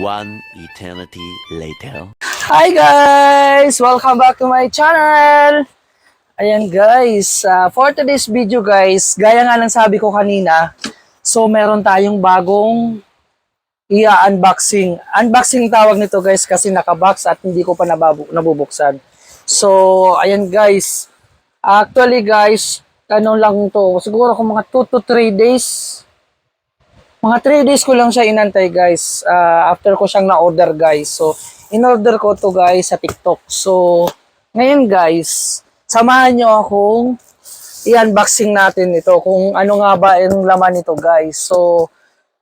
One eternity later. Hi guys! Welcome back to my channel! Ayan guys, ah, for today's video guys, gaya nga ng sabi ko kanina, so meron tayong bagong i-unboxing. Unboxing tawag nito guys kasi nakabox at hindi ko pa nabubuksan. So, ayan guys, actually guys, ano lang to, siguro kung mga 2 to 3 days, mga 3 days ko lang siya inantay guys. Ah, after ko siyang na-order guys. So, in-order ko to guys sa TikTok. So, ngayon guys, samahan nyo akong i-unboxing natin ito. Kung ano nga ba yung laman nito guys. So,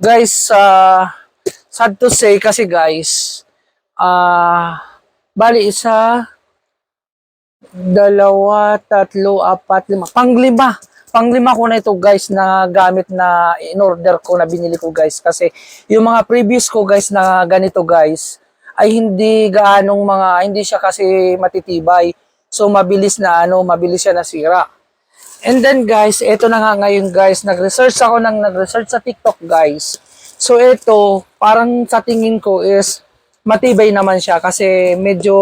guys, ah, sad to say kasi guys, ah, bali isa, dalawa, tatlo, apat, lima. Panglima. Panglima ko na ito guys na gamit na in-order ko na binili ko guys. Kasi yung mga previous ko guys na ganito guys ay hindi gaanong mga, hindi siya kasi matitibay. So mabilis na ano, mabilis siya nasira. And then guys, ito na nga ngayon guys, nag-research ako ng nag-research sa TikTok guys. So ito, parang sa tingin ko is matibay naman siya kasi medyo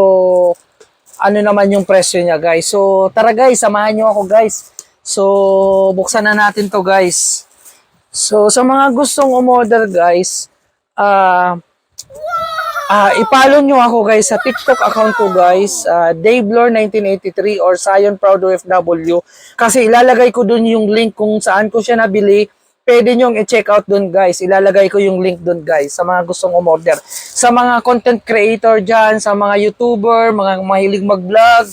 ano naman yung presyo niya guys. So tara guys, samahan nyo ako guys. So buksan na natin to guys. So sa mga gustong umorder guys, ah Ah, i-follow nyo ako guys sa TikTok account ko guys, uh, Davelore1983 or Sion Proud OFW. Kasi ilalagay ko dun yung link kung saan ko siya nabili. Pwede nyo i-check out dun guys. Ilalagay ko yung link dun guys sa mga gustong umorder. Sa mga content creator dyan, sa mga YouTuber, mga mahilig mag-vlog,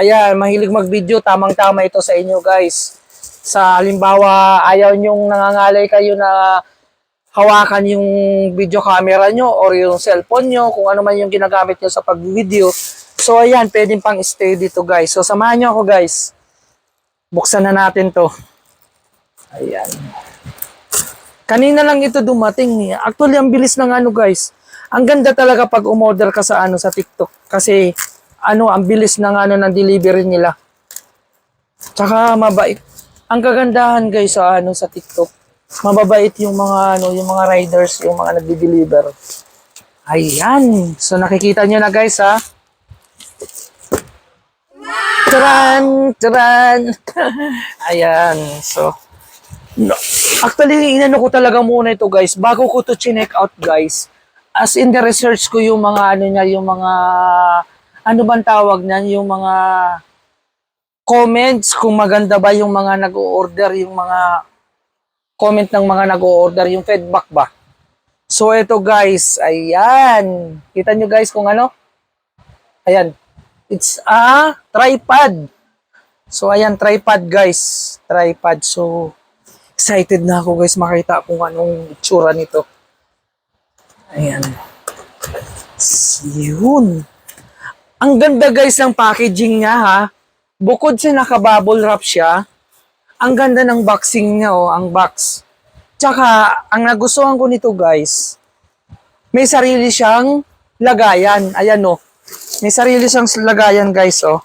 ayan, mahilig mag-video, tamang-tama ito sa inyo guys. Sa halimbawa, ayaw nyong nangangalay kayo na hawakan yung video camera nyo or yung cellphone nyo, kung ano man yung ginagamit nyo sa pag-video. So, ayan, pwedeng pang stay dito, guys. So, samahan nyo ako, guys. Buksan na natin to. Ayan. Kanina lang ito dumating. eh. Actually, ang bilis ng ano, guys. Ang ganda talaga pag umorder ka sa ano sa TikTok. Kasi, ano, ang bilis ng ano ng delivery nila. Tsaka, mabait. Ang kagandahan, guys, sa ano sa TikTok mababait yung mga ano, yung mga riders, yung mga nagdi-deliver. Ayan. So nakikita nyo na guys ha. Taran! Taran! Ayan. So, no. actually, inano ko talaga muna ito guys. Bago ko to chinek out guys. As in the research ko yung mga ano niya, yung mga ano bang tawag niyan, yung mga comments kung maganda ba yung mga nag-order, yung mga comment ng mga nag-order, yung feedback ba. So, ito guys, ayan. Kita nyo guys kung ano? Ayan. It's a tripod. So, ayan, tripod guys. Tripod. So, excited na ako guys makita kung anong itsura nito. Ayan. Yun. Ang ganda guys ng packaging niya ha. Bukod sa naka-bubble wrap siya, ang ganda ng boxing niya, oh, ang box. Tsaka, ang nagustuhan ko nito, guys, may sarili siyang lagayan. Ayan, oh. May sarili siyang lagayan, guys, oh.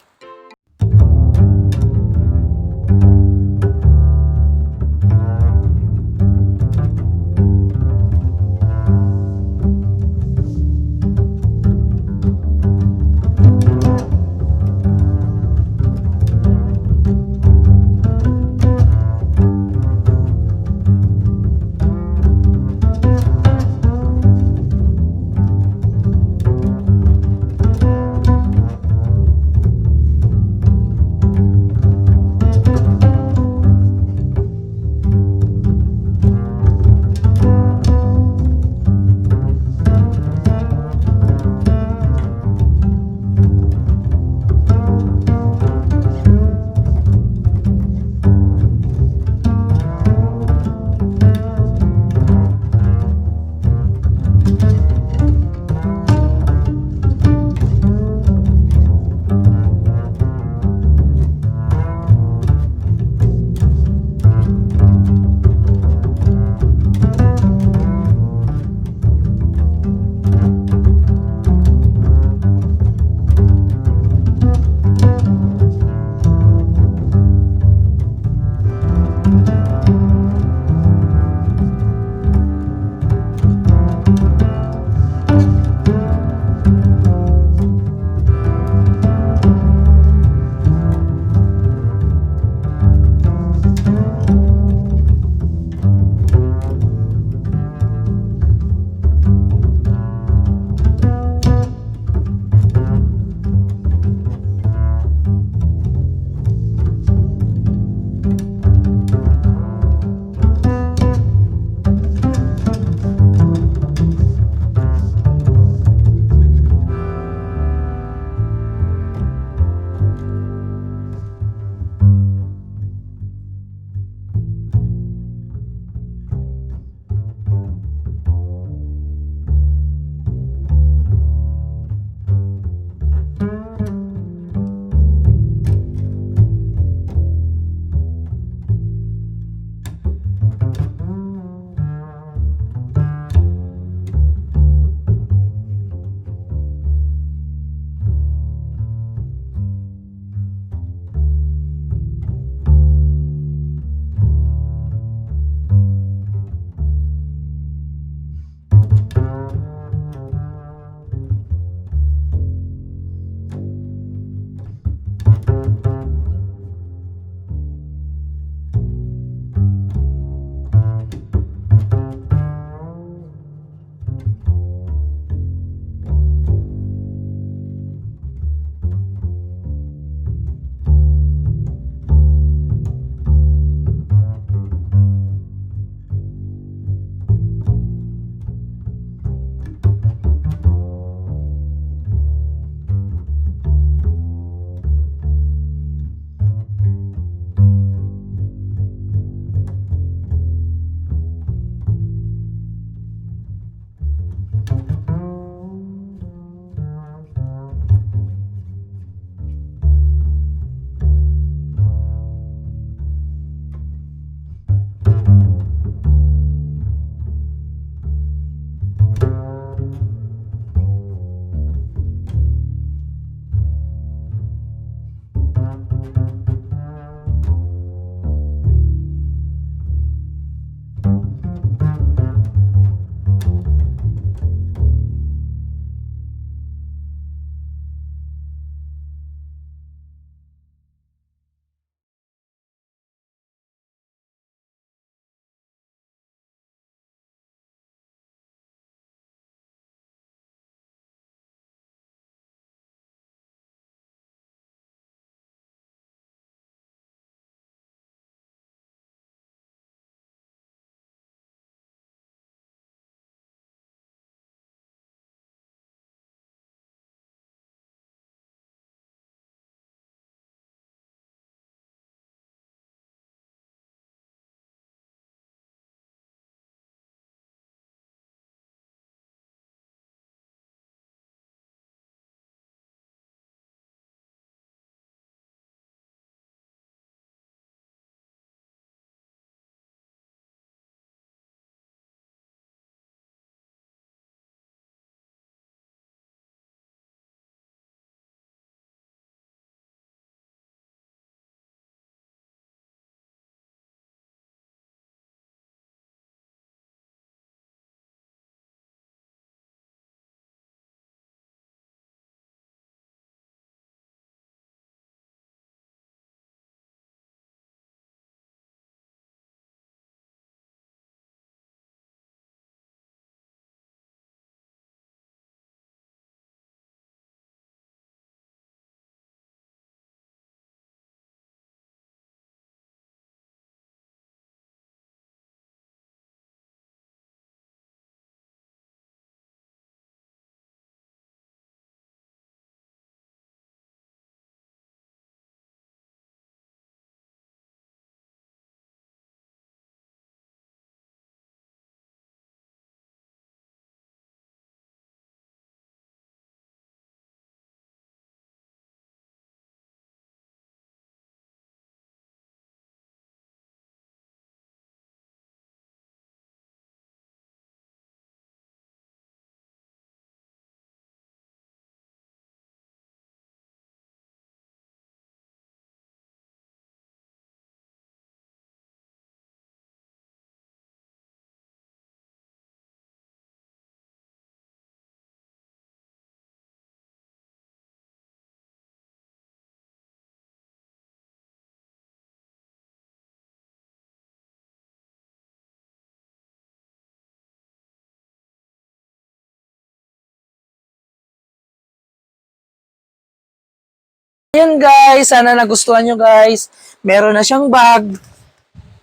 Ayan guys, sana nagustuhan nyo guys. Meron na siyang bag.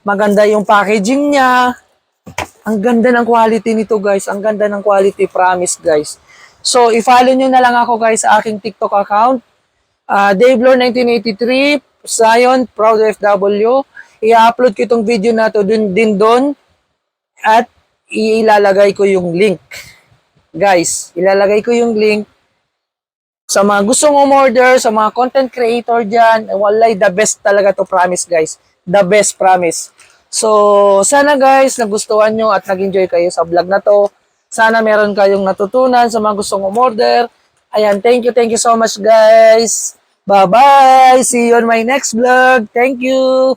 Maganda yung packaging niya. Ang ganda ng quality nito guys. Ang ganda ng quality, promise guys. So, i-follow nyo na lang ako guys sa aking TikTok account. Uh, DaveLore1983, Zion, Proud FW. I-upload ko itong video na to dun, din doon. At ilalagay ko yung link. Guys, ilalagay ko yung link sa mga gustong umorder, sa mga content creator dyan, eh, walay the best talaga to promise guys. The best promise. So, sana guys, nagustuhan nyo at nag-enjoy kayo sa vlog na to. Sana meron kayong natutunan sa mga gustong umorder. Ayan, thank you, thank you so much guys. Bye-bye! See you on my next vlog. Thank you!